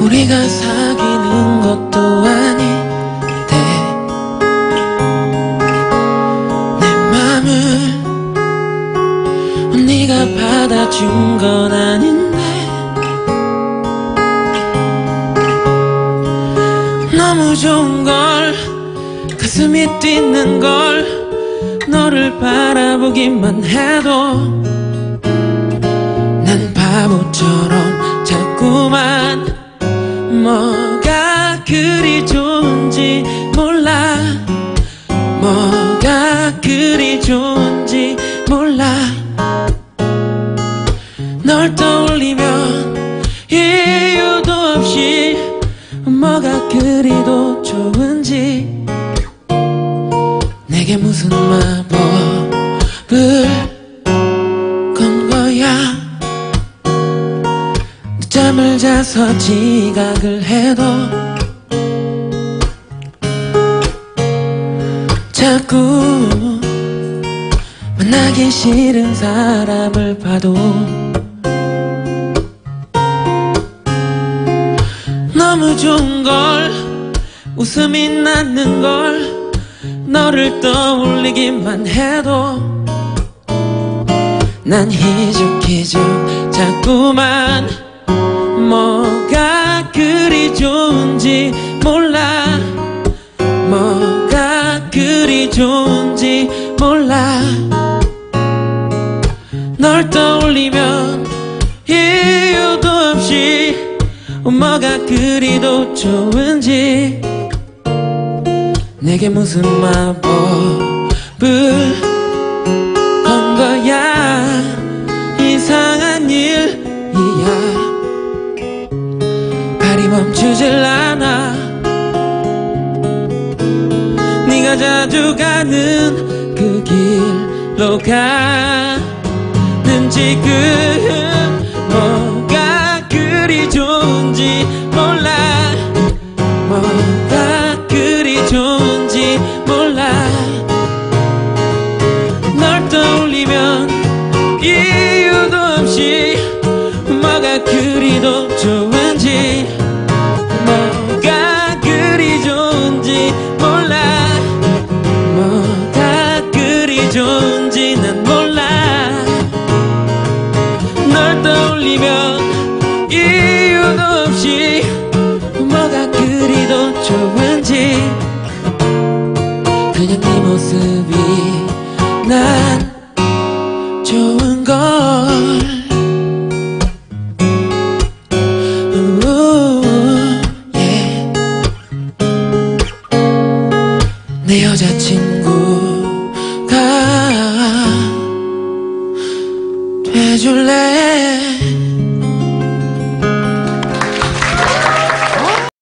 우리가 사귀는 것도 아닌데 내 맘을 네가 받아준 건 아닌데 너무 좋은 걸 가슴이 뛰는 걸 너를 바라보기만 해도 난 바보처럼 자꾸만 뭐가 그리 좋은지 몰라. 뭐가 그리 좋은지 몰라. 널 떠올리면 이유도 없이 뭐가 그리도 좋은지. 내게 무슨 마법을 잠을 자서 지각을 해도 자꾸 만나기 싫은 사람을 봐도 너무 좋은 걸 웃음이 나는 걸 너를 떠올리기만 해도 난 희죽희죽 자꾸만 뭐가 그리 좋은지 몰라. 뭐가 그리 좋은지 몰라. 널 떠올리면 이유도 없이 뭐가 그리도 좋은지. 내게 무슨 마법을 멈추질 않아. 네가 자주 가는 그 길로 가는 지금 뭐가 그리 좋은지 몰라. 뭐가 그리 좋은지 몰라 모습이 난 좋은 걸 우우, yeah. 내 여자친구가 돼줄래